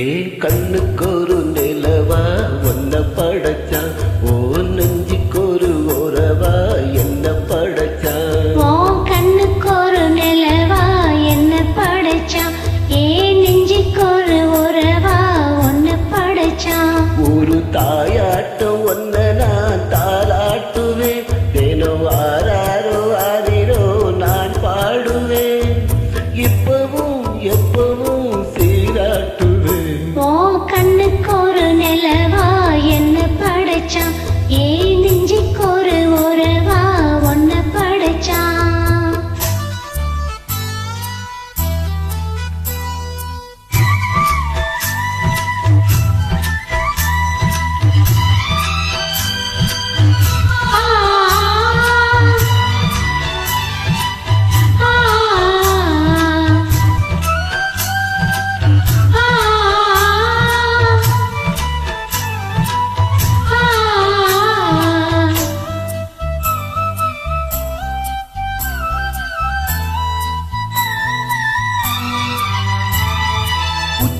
ஏ கண்ணுக்கு ஒரு நிலவா ஒன்ன படைச்சான் ஓ நெஞ்சுக்கு ஒரு உறவா என்ன படைச்சான் உன் கண்ணுக்கு ஒரு நிலவா என்ன படைச்சான் ஏன் நெஞ்சுக்கு ஒரு உறவா ஒன்னு படைச்சான் ஒரு தாயாட்டம் ஒன்ன நான் தாளாட்டுவேன். தினம் ஆறாரோ ஆறிரோ நான் பாடுவேன். இப்பவும் எப்பவும் 咦？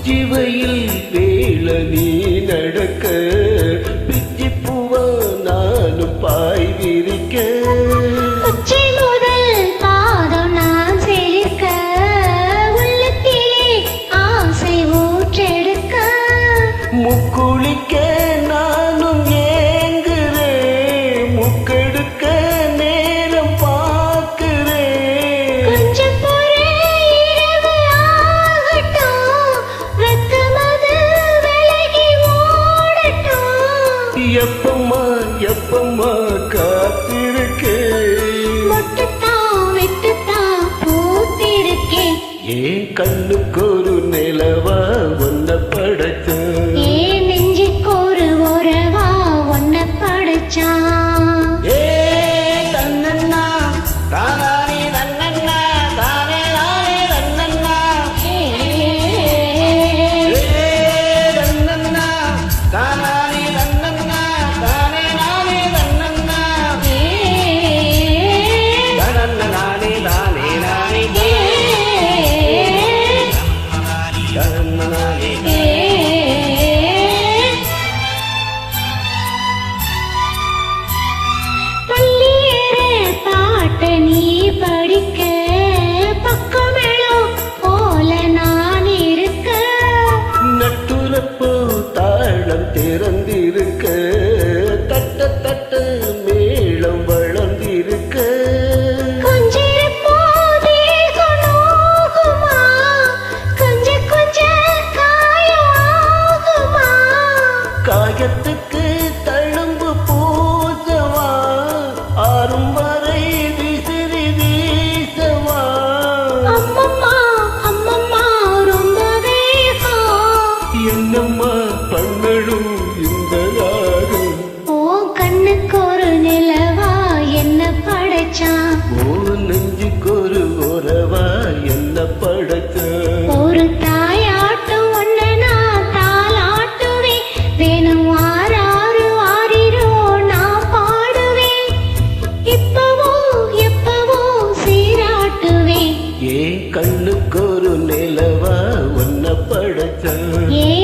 உச்சி வெயில் வேள நீ நட காத்திருக்கேன் ஏன் கண்ணுக்கு என்னம்மா பண்ணணும் இந்த ராகம் ஓ கண்ணுக்கு ஒரு நிலவா என்ன படைச்சான் ஓ நெஞ்சுக்கு ஒரு உறவா என்ன படைச்ச? ஒரு தாயாட்டும் ஒன்ன நான் தாளாட்டுவேன் வேணும் ஆறாறு ஆறிரோ நான் பாடுவேன். இப்பவோ எப்பவோ சீராட்டுவேன். ஏன் கண்ணுக்கு ஒரு நிலவா ஒன்ன படைச்ச? ஏன்